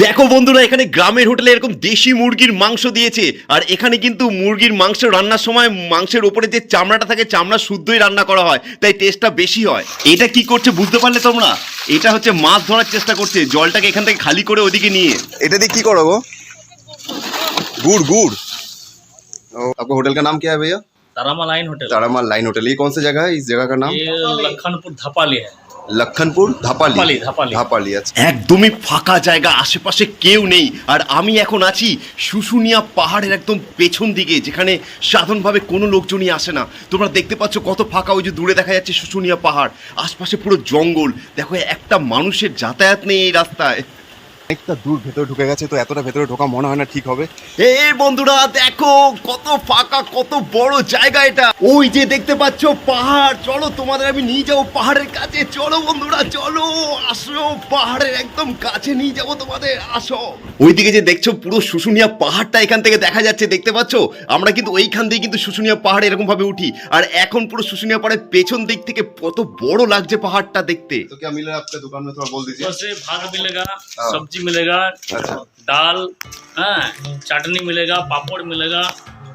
দেখো বন্ধুরা এখানে গ্রামের হোটেলে এরকম দেশি মুরগির মাংস দিয়েছে আর এখানে কিন্তু মুরগির মাংস রান্নার সময় মাংসের ওপরে যে চামড়াটা থাকে চামড়া শুদ্ধই রান্না করা হয় তাই টেস্টটা বেশি হয় এটা কি করছে বুঝতে পারলে তোমরা এটা হচ্ছে মাছ ধরার চেষ্টা করছে জলটাকে এখান থেকে খালি করে ওদিকে নিয়ে এটা দিয়ে की करो वो गुड़ गुड़ ओ, आपका होटल का नाम क्या है भैया तारामा line hotel Taramal line hotel ये कौन सी जगह है इस जगह का नाम ये लखनपुर धपाली है লক্ষণপুর ধাপালি। ধাপালি আছে আচ্ছা। একদমই ফাঁকা জায়গা আশেপাশে কেউ নেই। আর আমি এখন আছি শুশুনিয়া পাহাড়ের একদম পেছন দিকে যেখানে সাধারণভাবে কোনো লোকজনই আসে না। তোমরা দেখতে পাচ্ছ কত ফাঁকা ওই যে দূরে দেখা যাচ্ছে শুশুনিয়া পাহাড়। আশপাশে পুরো জঙ্গল। দেখো একটা মানুষের যাতায়াত নেই এই রাস্তায়। অনেকটা দূর ভেতরে ঢুকে গেছে তো এতটা ভেতরে ঢোকা মনে হয় না ঠিক হবে। এ বন্ধুরা দেখো কত ফাঁকা কত বড় জায়গা এটা। ওই যে দেখতে পাচ্ছ পাহাড়। চলো তোমাদের আমি নিয়ে যাব পাহাড়ের কাছে। চলো বন্ধুরা চলো আসো পাহাড়ের একদম কাছে নিয়ে যাব তোমাদের আসো। ওইদিকে যে দেখছ পুরো শুশুনিয়া পাহাড়টা এখান থেকে দেখা যাচ্ছে দেখতে পাচ্ছ? আমরা কিন্তু ওইখান দিয়ে কিন্তু শুশুনিয়া পাহাড় এরকম ভাবে উঠি। আর এখন পুরো শুশুনিয়া পাহাড়ের পেছন দিক থেকে কত বড় লাগছে পাহাড়টা দেখতে। তো কে মিলে দোকান বল হ্যাঁ। সবজি मिलेगा अच्छा। दाल हाँ चटनी मिलेगा पापड़ मिलेगा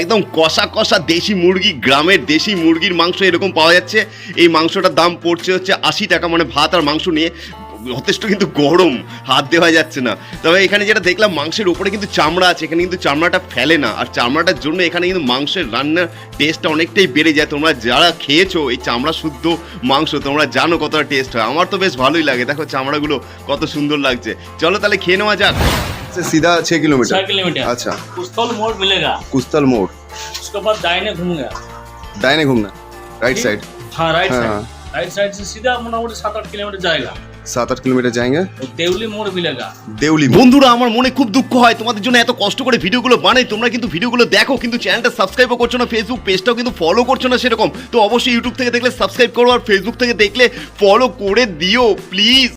একদম কষা কষা দেশি মুরগি, গ্রামের দেশি মুরগির মাংস এরকম পাওয়া যাচ্ছে। এই মাংসটার দাম পড়ছে হচ্ছে আশি টাকা মানে ভাত আর মাংস নিয়ে যথেষ্ট কিন্তু গরম, হাত দেওয়া যাচ্ছে না। তবে এখানে যেটা দেখলাম, মাংসের উপরে কিন্তু চামড়া আছে, এখানে কিন্তু চামড়াটা ফেলে না। আর চামড়াটার জন্য এখানে কিন্তু মাংসের রান্নার টেস্টটা অনেকটাই বেড়ে যায়। তোমরা যারা খেয়েছো এই চামড়া শুদ্ধ মাংস, তোমরা জানো কতটা টেস্ট হয়। আমার তো বেশ ভালোই লাগে। দেখো চামড়াগুলো কত সুন্দর লাগছে। চলো তাহলে খেয়ে নেওয়া যাক। से सीधा छह छह किलोमीटर किलोमीटर अच्छा कुस्तौल मोड़ मिलेगा कुस्तल मोड़ उसके बाद दाहिने घूमेगा दाहिने घूमना राइट साइड हाँ राइट हाँ। साइड राइट साइड से सीधा मोटामोटी सात आठ किलोमीटर जाएगा सात आठ किलोमीटर जाएंगे तो देवली मोड़ मिलेगा देवली मोड़ বন্ধুরা আমার মনে খুব দুঃখ হয় তোমাদের জন্য এত কষ্ট করে ভিডিওগুলো বানাই তোমরা কিন্তু ভিডিওগুলো দেখো কিন্তু চ্যানেলটা সাবস্ক্রাইবও করছো না ফেসবুক পেজটাও কিন্তু ফলো করছো না সেরকম তো অবশ্যই ইউটিউব থেকে দেখলে সাবস্ক্রাইব করো আর ফেসবুক থেকে দেখলে ফলো করে দিও প্লিজ